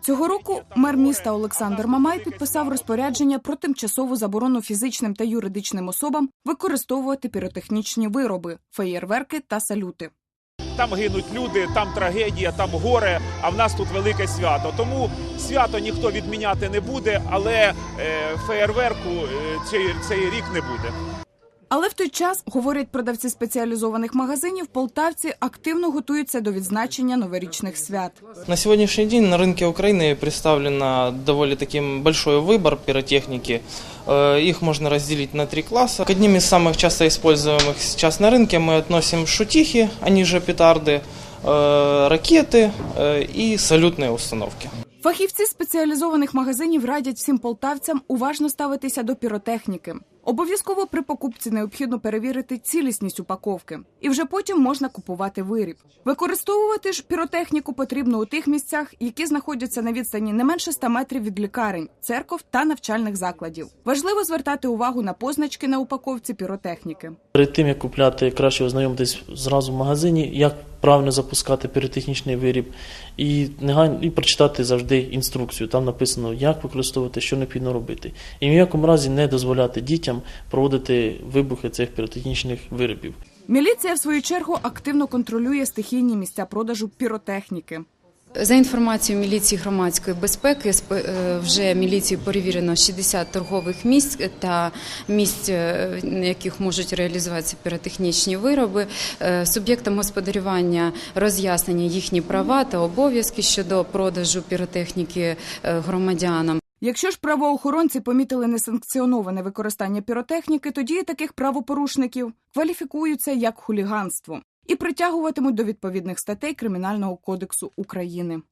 Цього року мер міста Олександр Мамай підписав розпорядження про тимчасову заборону фізичним та юридичним особам використовувати піротехнічні вироби, феєрверки та салюти. Там гинуть люди, там трагедія, там горе. А в нас тут велике свято. Тому свято ніхто відміняти не буде, але е, феєрверку е, цей, цей рік не буде. Але в той час, говорять продавці спеціалізованих магазинів, полтавці активно готуються до відзначення новорічних свят. На сегодняшний день на рынке Украины представлено довольно таким большой выбор пиротехники. Э, Их можно разделить на три класса. К одним из самых часто используемых сейчас на рынке мы относим шутихи, они же петарды, э, ракеты э, и салютные установки. Фахівці спеціалізованих магазинів радять всім полтавцям уважно ставитися до піротехніки. Обов'язково при покупці необхідно перевірити цілісність упаковки, і вже потім можна купувати виріб. Використовувати ж піротехніку потрібно у тих місцях, які знаходяться на відстані не менше 100 метрів від лікарень, церков та навчальних закладів. Важливо звертати увагу на позначки на упаковці піротехніки. Перед тим як купляти, краще ознайомитись зразу в магазині, як правильно запускати піротехнічний виріб, і негайно і прочитати завжди інструкцію. Там написано, як використовувати, що необхідно робити. І в ніякому разі не дозволяти дітям проводити вибухи цих піротехнічних виробів. Міліція, в свою чергу, активно контролює стихійні місця продажу піротехніки. За інформацією міліції громадської безпеки, е, вже міліцією перевірено 60 торгових місць та місць, е, на яких можуть реалізуватися піротехнічні вироби. Е, Суб'єктам господарювання роз'яснені їхні права та обов'язки щодо продажу піротехніки громадянам. Якщо ж правоохоронці помітили несанкціоноване використання піротехніки, то дії таких правопорушників кваліфікуються як хуліганство і притягуватимуть до відповідних статей Кримінального кодексу України.